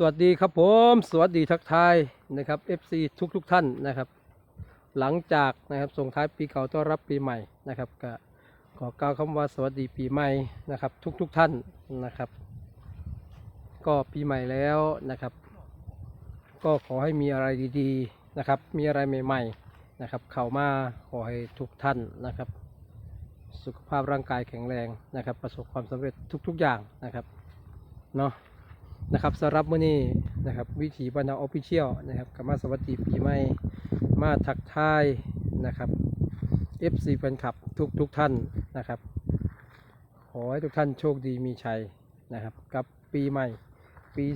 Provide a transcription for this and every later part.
สวัสดีครับผม สวัสดีทักทายนะครับ FC ทุกทุกท่านนะครับ หลังจากนะครับส่งท้ายปีเก่าต้อนรับปีใหม่นะครับก็ขอกล่าวคำว่าสวัสดีปีใหม่นะครับ ทุกทุกท่านนะครับ ก็ปีใหม่แล้วนะครับ ก็ขอให้มีอะไรดีๆนะครับ มีอะไรใหม่ๆนะครับ เข้ามาขอให้ทุกท่านนะครับ สุขภาพร่างกายแข็งแรงนะครับ ประสบความสำเร็จทุกๆอย่างนะครับเนาะ นะครับสำหรับมื้อนี้นะครับวิถีบรรณาออฟฟิเชียลนะครับก็มาสวัสดีปีใหม่มาทักทายนะครับ FC แฟนคลับทุกทุกท่านนะครับขอให้ทุกท่านโชคดีมีชัยนะครับ กับปีใหม่ปี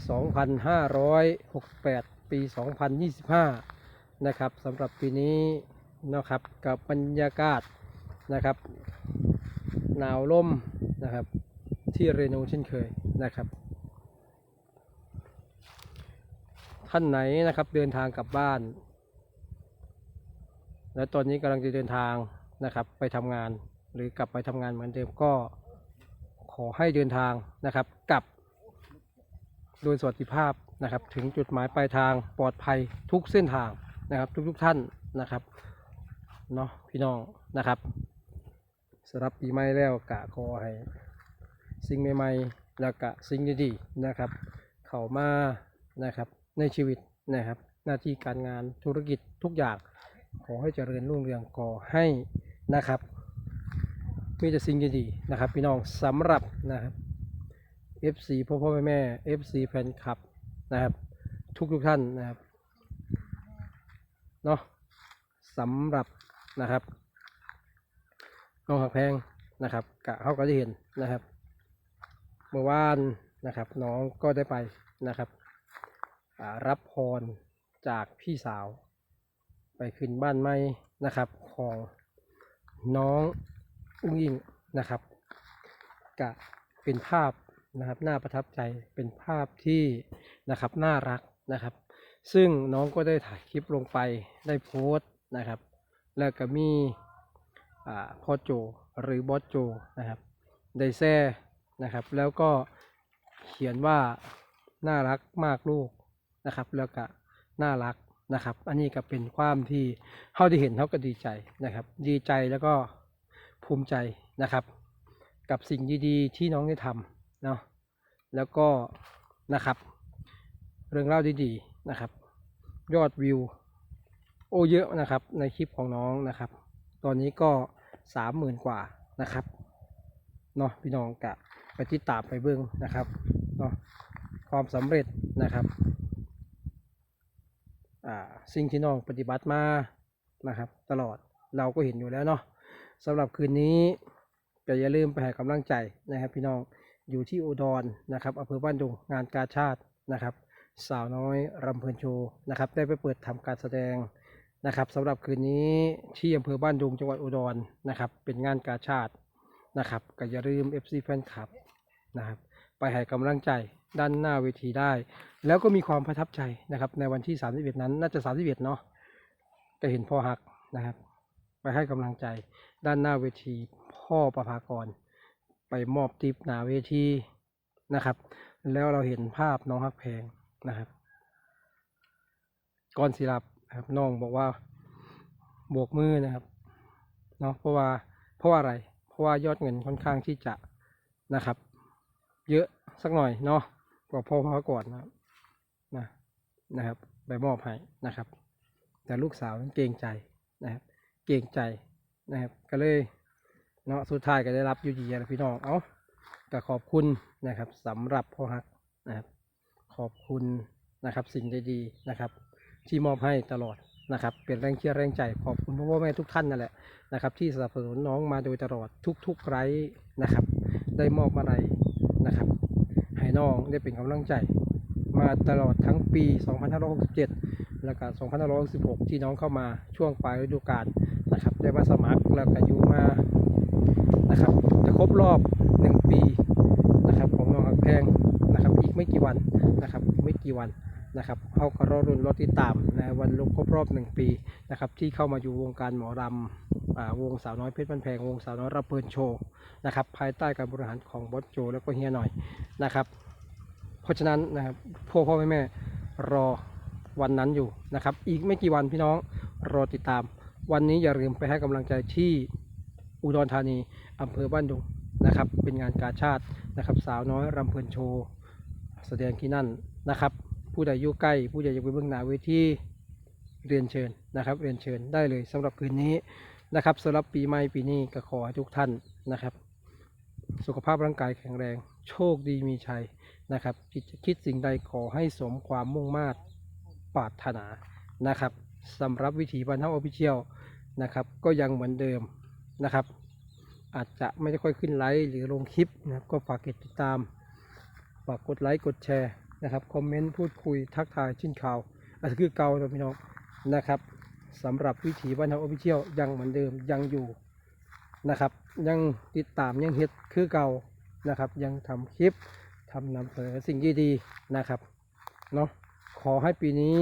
2568 ปี 2025 นะครับสำหรับปีนี้นะครับกับบรรยากาศนะครับ หนาวล่มนะครับที่เรนูเช่นเคยนะครับ ท่านไหนนะครับเดินทางกลับบ้าน และตอนนี้กำลังจะเดินทางนะครับ ไปทำงานหรือกลับไปทำงานเหมือนเดิมก็ขอให้เดินทางนะครับกลับ โดยสวัสดิภาพนะครับ ถึงจุดหมายปลายทางปลอดภัยทุกเส้นทางนะครับ ทุกๆทท่านนะครับเนาะพี่น้องนะครับสำหรับปีใหม่แล้วกะขอให้สิ่งใหม่ๆแล้วกะสิ่งดีๆนะครับ เข้ามานะครับ ในชีวิตนะครับ หน้าที่การงานธุรกิจทุกอย่าง ขอให้เจริญรุ่งเรืองขอให้นะครับ มีแต่สิ่งดีๆนะครับ พี่น้องสำหรับนะครับ FC พ่อพ่อแม่แม่ FC แฟนคลับนะครับ ทุกทุกท่านนะครับเนาะสำหรับนะครับน้องหักแพงนะครับกะเขาก็จะเห็นนะครับ เมื่อวานนะครับ น้องก็ได้ไปนะครับ รับพรจากพี่สาว ไปขึ้นบ้านใหม่นะครับ ของน้องอุ้งอิงนะครับกะเป็นภาพนะครับน่าประทับใจเป็นภาพที่นะครับน่ารักนะครับ ซึ่งน้องก็ได้ถ่ายคลิปลงไปได้โพสต์นะครับ แล้วก็มีพ่อโจหรือบอสโจนะครับได้แซ่นะครับ แล้วก็เขียนว่าน่ารักมากลูก นะครับ แล้วก็น่ารักนะครับ อันนี้ก็เป็นความที่เขาได้เห็นเขาก็ดีใจนะครับ ดีใจแล้วก็ภูมิใจนะครับ กับสิ่งดีๆ ที่น้องได้ทำเนาะแล้วก็นะครับ เรื่องเล่าดีๆนะครับ ยอดวิว โอ้เยอะนะครับ ในคลิปของน้องนะครับ ตอนนี้ก็สามหมื่นกว่านะครับเนาะพี่น้องกะไปติดตามไปเบิ้งนะครับเนาะความสำเร็จนะครับ สิ่งที่น้องปฏิบัติมานะครับ ตลอดเราก็เห็นอยู่แล้วเนาะสำหรับคืนนี้ก็อย่าลืมไปให้กำลังใจนะครับ พี่น้องอยู่ที่อุดรนะครับอำเภอบ้านดุงงานกาชาตินะครับ สาวน้อยรำเพลินโชว์นะครับ ได้ไปเปิดทำการแสดงนะครับสำหรับคืนนี้ที่อำเภอบ้านดุงจังหวัดอุดรนะครับ เป็นงานกาชาตินะครับก็อย่าลืม FC แฟนคลับนะครับ ไปให้กำลังใจ ด้านหน้าเวทีได้ แล้วก็มีความประทับใจนะครับ ในวันที่ 31 นั้น น่าจะ 31 เนาะจะเห็นพ่อฮักนะครับ ไปให้กำลังใจด้านหน้าเวทีพ่อประภากร ไปมอบติปหนาเวทีนะครับ แล้วเราเห็นภาพน้องฮักแพงนะครับก่อนสิรับนะครับน้องบอกว่าโบกมือนะครับเนาะเพราะว่าเพราะว่าอะไรเพราะว่ายอดเงินค่อนข้างที่จะนะครับ เยอะสักหน่อยเนาะ กว่าพ่อพ่อก่อนนะครับนะนะครับ ไปมอบให้นะครับ แต่ลูกสาวนั้นเกรงใจนะครับ เกรงใจนะครับ ก็เลยเนาะสุดท้ายก็ได้รับยู่ดีนะพี่น้องเอาก็ขอบคุณนะครับสำหรับพ่อฮักนะครับ ขอบคุณนะครับ สิ่งดีๆนะครับ ที่มอบให้ตลอดนะครับเป็นแรงเชียร์แรงใจขอบคุณพ่อพ่อแม่ทุกท่านนั่นแหละนะครับ ที่สนับสนุนน้องมาโดยตลอดทุกๆไร้นะครับ ได้มอบอะไรนะครับ ให้น้องได้เป็นกำลังใจมาตลอดทั้งปี 2567 แล้วก็2566 ที่น้องเข้ามาช่วงปลายฤดูกาลนะครับได้มาสมัครแล้วก็อยู่มานะครับจะครบรอบ 1 ปีนะครับของน้องหักแพงนะครับอีกไม่กี่วันนะครับไม่กี่วันนะครับเขาก็รอรุ่นรอติดตามนะวันครบรอบ 1 ปีนะครับที่เข้ามาอยู่วงการหมอรำ วงสาวน้อยเพชรบันแพงวงสาวน้อยรับเพลินโชว์นะครับภายใต้การบริหารของบอสโจแล้วก็เฮียหน่อยนะครับ เพราะฉะนั้นนะครับพ่อพ่อแม่แม่รอวันนั้นอยู่นะครับ อีกไม่กี่วันพี่น้องรอติดตาม วันนี้อย่าลืมไปให้กำลังใจที่อุดรธานีอำเภอบ้านดุงนะครับ เป็นงานกาชาตินะครับ สาวน้อยรำเพลินโชว์แสดงที่นั่นนะครับ ผู้ใดอยู่ใกล้ ผู้ใดอยากไปเบื้องหน้าเวทีเรียนเชิญนะครับ เรียนเชิญได้เลยสำหรับคืนนี้ นะครับสำหรับปีใหม่ปีนี้ก็ขอให้ทุกท่านนะครับ สุขภาพร่างกายแข็งแรง โชคดีมีชัยนะครับคิดคิดสิ่งใดขอให้สมความมุ่งมา่ปรารถนานะครับสำหรับวิถีบันเทาออฟฟิเชียลนะครับ ก็ยังเหมือนเดิมนะครับ อาจจะไม่ได้ค่อยขึ้นไลค์หรือลงคลิปนะครับก็ฝากติดตาม ฝากกดไลค์กดแชร์นะครับคอมเมนต์พูดคุยทักทายชิ้นข่าวอันคือเก่าตัวพี่น้องนะครับ สำหรับวิถีบ้านเฮาออฟฟิเชียลยังเหมือนเดิมยังอยู่นะครับ ยังติดตามยังเฮ็ดคือเก่านะครับ ยังทำคลิปทำนำเสนอสิ่งดีๆนะครับเนาะขอให้ปีนี้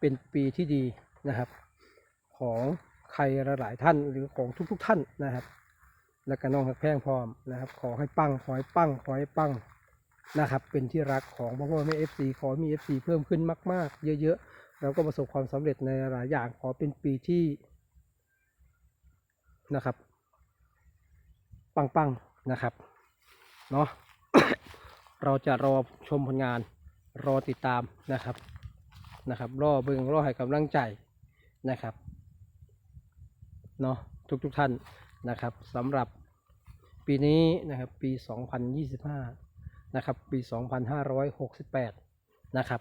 เป็นปีที่ดีนะครับ ของใครหลายๆท่านหรือของทุกๆท่านนะครับ แล้วก็น้องหักแพงพร้อมนะครับ ขอให้ปังขอให้ปังขอให้ปังนะครับ เป็นที่รักของพ่อพ่อแม่เอฟซีขอให้มีเอฟซีเพิ่มขึ้นมาก ๆ เยอะ ๆ แล้วก็ประสบความสำเร็จในหลายอย่างขอเป็นปีที่นะครับ ปังๆนะครับเนาะเราจะรอชมผลงานรอติดตามนะครับนะครับรอเบิงรอให้กำลังใจนะครับเนาะทุกๆทท่านนะครับสำหรับปีนี้นะครับปี 2025 นะครับปี 2568 นะครับ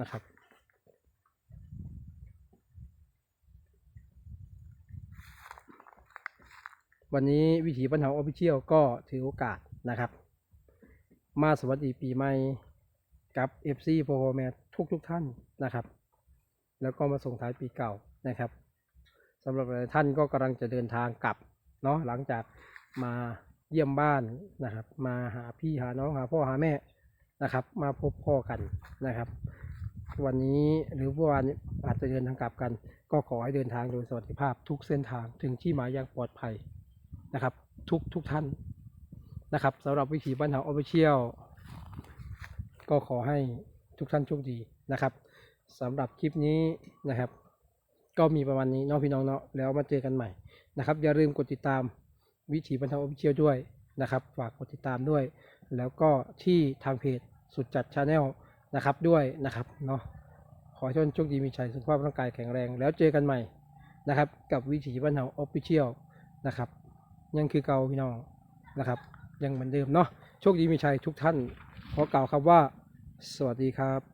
นะครับ วันนี้วิถีบรรเทาออฟฟิเชียลก็ถือโอกาสนะครับ มาสวัสดีปีใหม่กับ FC โปรแมททุกทุกท่านนะครับ แล้วก็มาส่งท้ายปีเก่านะครับสำหรับหลายท่านก็กำลังจะเดินทางกลับเนาะหลังจากมาเยี่ยมบ้านนะครับ มาหาพี่หาน้องหาพ่อหาแม่นะครับ มาพบพ่อกันนะครับ วันนี้หรือเมื่อวานอาจจะเดินทางกลับกัน ก็ขอให้เดินทางโดยสวัสดิภาพทุกเส้นทางถึงที่หมายอย่างปลอดภัยนะครับ ทุกทุกท่านนะครับสำหรับวิถีบ้านเฮาออฟฟิเชียลก็ขอให้ทุกท่านโชคดีนะครับสำหรับคลิปนี้นะครับ ก็มีประมาณนี้น้องพี่น้องเนาะแล้วมาเจอกันใหม่นะครับ อย่าลืมกดติดตามวิถีบรรเทาออฟฟิเชียลด้วยนะครับ ฝากกดติดตามด้วย แล้วก็ที่ทางเพจสุดจัดชาแนล นะครับด้วยนะครับเนาะขอให้ทุกท่านโชคดีมีชัยสุขภาพร่างกายแข็งแรง แล้วเจอกันใหม่นะครับ กับวิถีบ้านเฮาออฟฟิเชียลนะครับ ยังคือเก่าพี่น้องนะครับ ยังเหมือนเดิมเนาะโชคดีมีชัยทุกท่าน ขอกล่าวครับว่า สวัสดีครับ